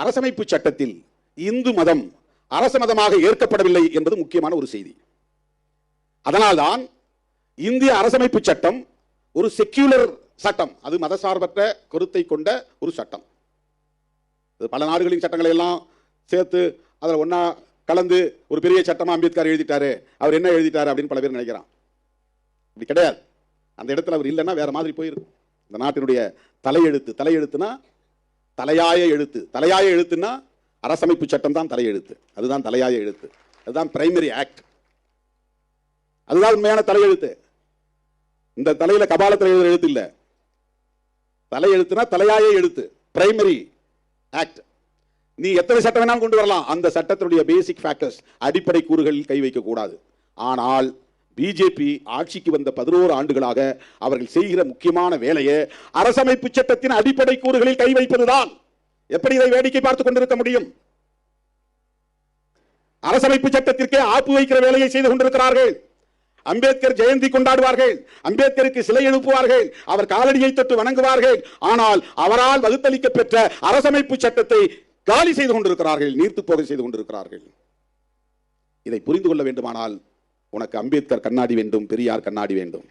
அரசமைப்பு சட்டத்தில் இந்து மதம் அரச மதமாக ஏற்கப்படவில்லை என்பது முக்கியமான ஒரு செய்தி. அதனால்தான் இந்திய அரசமைப்பு சட்டம் ஒரு செக்யூலர் சட்டம். அது மதசார்பற்ற கருத்தை கொண்ட ஒரு சட்டம். பல நாடுகளின் சட்டங்களை எல்லாம் சேர்த்து அதில் ஒன்றா கலந்து ஒரு பெரிய சட்டமா அம்பேத்கர் எழுதிட்டாரு. அவர் என்ன எழுதிட்டாரு அப்படின்னு பல பேர் நினைக்கிறான். இப்படி கிடையாது. அந்த இடத்துல அவர் இல்லைன்னா வேற மாதிரி போயிருக்கும் இந்த நாட்டினுடைய தலையெழுத்து தலையெழுத்துனா தலையாய எழுத்து. தலையாய எழுத்துன்னா அரசமைப்பு சட்டம் தான் தலையெழுத்து. அதுதான் தலையாய எழுத்து. அதுதான் பிரைமரி ஆக்ட் அதுதான் உண்மையான தலையெழுத்து. இந்த தலையில கபாலத்தில் எழுதுற எழுத்து இல்லை. தலையெழுத்துனா தலையாய எழுத்து. பிரைமரி ஆக்ட் நீ எத்தனை சட்டம் வேணாலும் கொண்டு வரலாம். அந்த சட்டத்தினுடைய பேசிக் ஃபேக்டர்ஸ் அடிப்படை கூறுகளில் கை வைக்க கூடாது ஆனால் பிஜேபி ஆட்சிக்கு வந்த பதினோரு ஆண்டுகளாக அவர்கள் செய்கிற முக்கியமான வேலையை அரசமைப்பு சட்டத்தின் அடிப்படை கூறுகளில் கை வைப்பதுதான். எப்படி இதை வேடிக்கை பார்த்துக் கொண்டிருக்க முடியும்? அரசமைப்பு சட்டத்திற்கே ஆப்பு வைக்கிற வேலையை செய்து கொண்டிருக்கிறார்கள். அம்பேத்கர் ஜெயந்தி கொண்டாடுவார்கள். அம்பேத்கருக்கு சிலை எழுப்புவார்கள். அவர் காலடியை தொட்டு வணங்குவார்கள். ஆனால் அவரால் வகுத்தளிக்க பெற்ற அரசமைப்பு சட்டத்தை காலி செய்து கொண்டிருக்கிறார்கள் நீர்த்து போக செய்து கொண்டிருக்கிறார்கள். இதை புரிந்து கொள்ள வேண்டுமானால் உனக்கு அம்பேத்கர் கண்ணாடி வேண்டும் பெரியார் கண்ணாடி வேண்டும்.